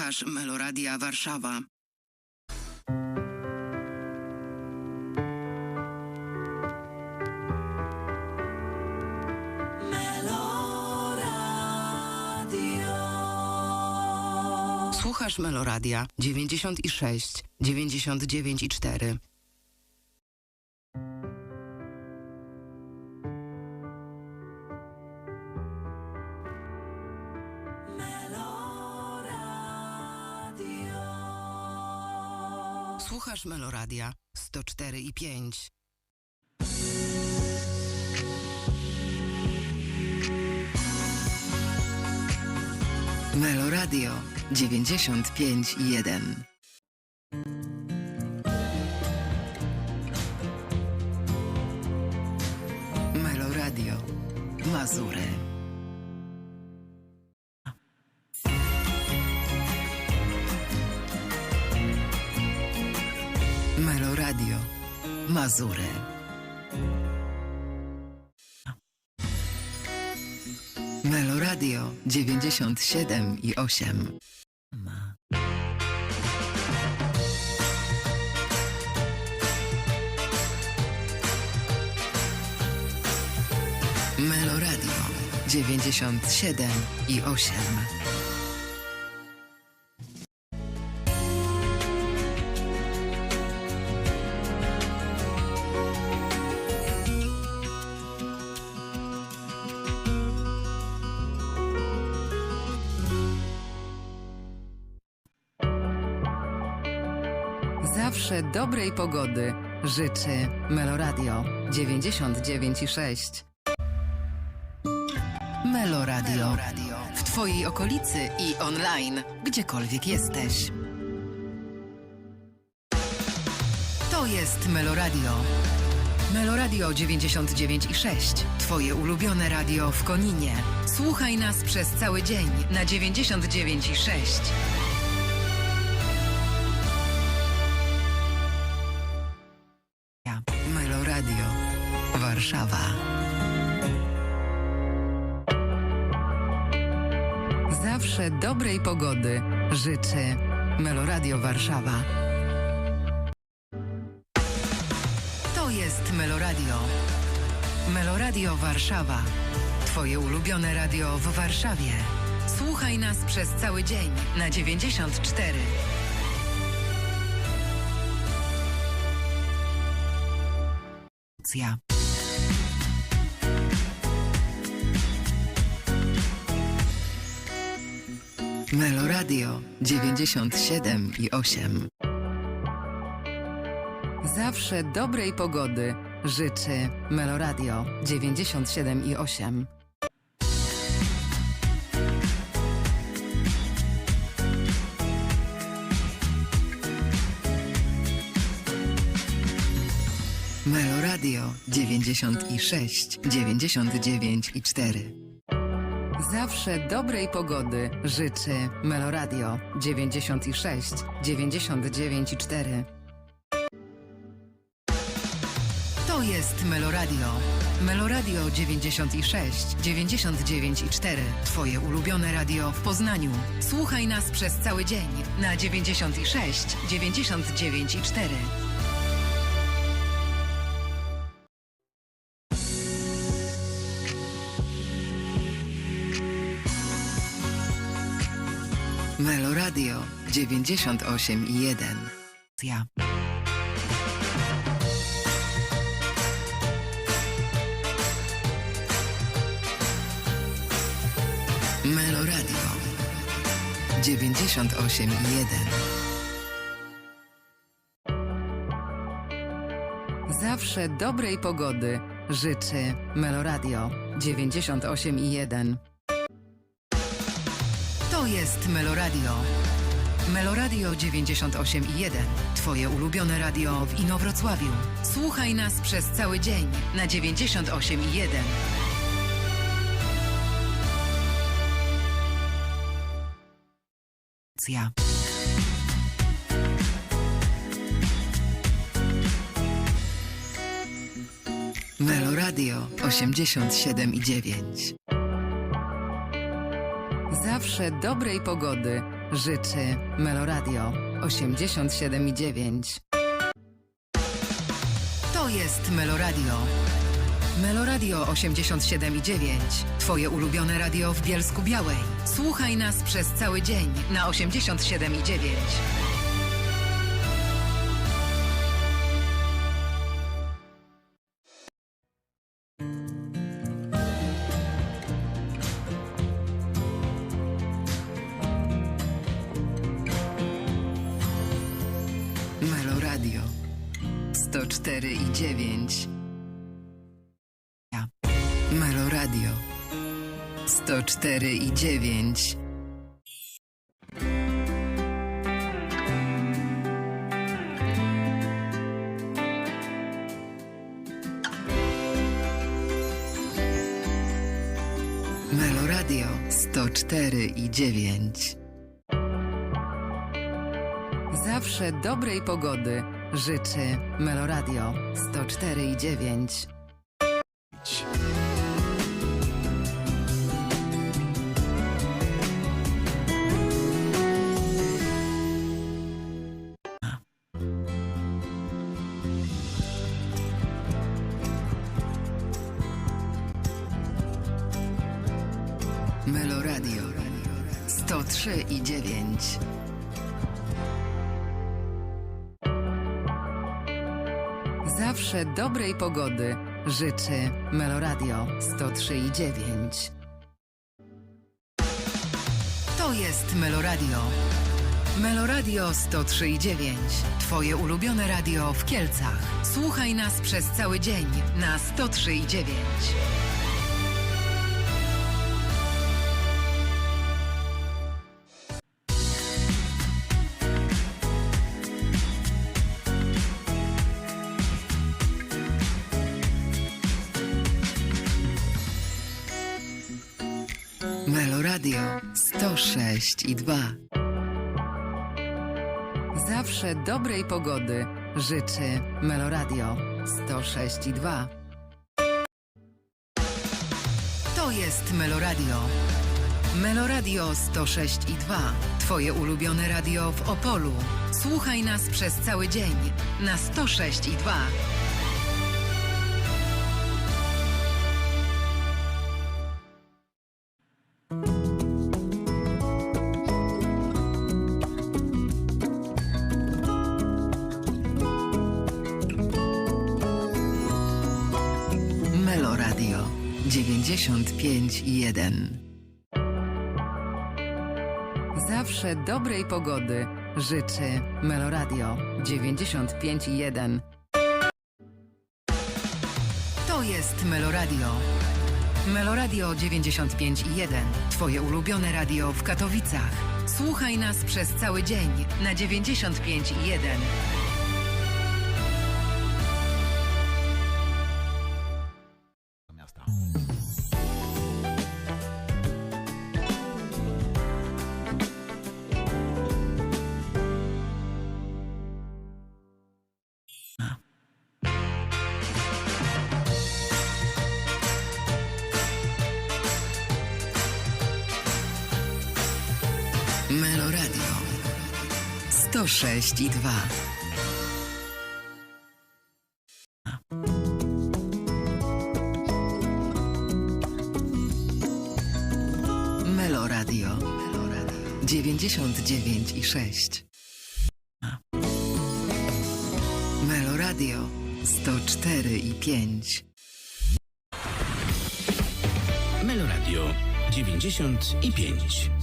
Słuchasz Meloradia Warszawa. Słuchasz Meloradia 96, 99 i 4. Słuchasz Meloradia 104 i 5. Meloradio 95 i 1. Meloradio Mazury. Meloradio Mazury. Meloradio 97 i 8. Ma. Meloradio 97 i 8. Zawsze dobrej pogody życzy Meloradio 99 i 6. Meloradio. W Twojej okolicy i online, gdziekolwiek jesteś. To jest Meloradio. Meloradio 99 i 6. Twoje ulubione radio w Koninie. Słuchaj nas przez cały dzień na 99 Zawsze dobrej pogody życzy Meloradio Warszawa. To jest Meloradio. Meloradio Warszawa. Twoje ulubione radio w Warszawie. Słuchaj nas przez cały dzień na 94. Ja. Meloradio 97 i 8. Zawsze dobrej pogody życzy Meloradio 97 i 8. Meloradio 96, 99 i 4. Zawsze dobrej pogody życzy Meloradio 96, 99 i 4. To jest Meloradio. Meloradio 96, 99 i 4. Twoje ulubione radio w Poznaniu. Słuchaj nas przez cały dzień na 96, 99 i 4. Meloradio 98 i 1. Ja. Meloradio 98 i 1. Zawsze dobrej pogody życzy Meloradio 98 i 1. To jest Meloradio. Meloradio 98 i 1. Twoje ulubione radio w Inowrocławiu. Słuchaj nas przez cały dzień na 98 i 1. Ja. Meloradio Meloradio 87 i 9. Zawsze dobrej pogody życzy Meloradio 87 i 9. To jest Meloradio. Meloradio 87 i 9. Twoje ulubione radio w Bielsku Białej. Słuchaj nas przez cały dzień na 87 104 i 9. Meloradio 104 i 9. Zawsze dobrej pogody życzy Meloradio 104 i 9. 103 i 9. Zawsze dobrej pogody życzy Meloradio 103 i 9. To jest Meloradio. Meloradio 103 i 9. Twoje ulubione radio w Kielcach. Słuchaj nas przez cały dzień na 103 Meloradio 106 i 2. Zawsze dobrej pogody życzy Meloradio 106 i 2. To jest Meloradio. Meloradio 106 i 2. Twoje ulubione radio w Opolu. Słuchaj nas przez cały dzień na 106 i 2. 95 i 1. Zawsze dobrej pogody życzy Meloradio 95 i 1. To jest Meloradio. Meloradio 95 i 1. Twoje ulubione radio w Katowicach. Słuchaj nas przez cały dzień na 95 i 1. 106 i 2. Melo Radio 99 i 6. Melo Radio 104 i 5. Melo Radio 90 i 5.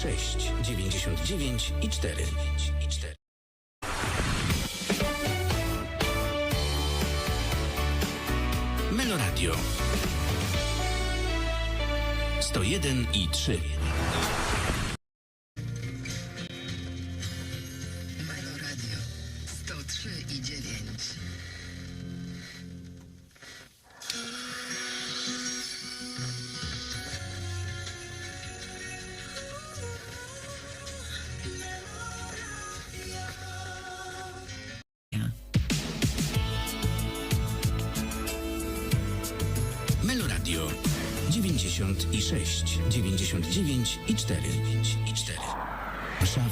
6 99 i 4. Meloradio 101 i 3. 96 99 i 4 i 4. Warszawa.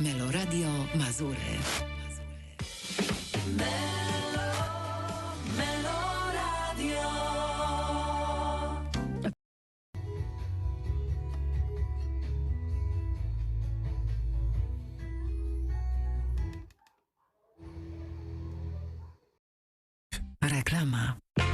Meloradio Mazury. programa.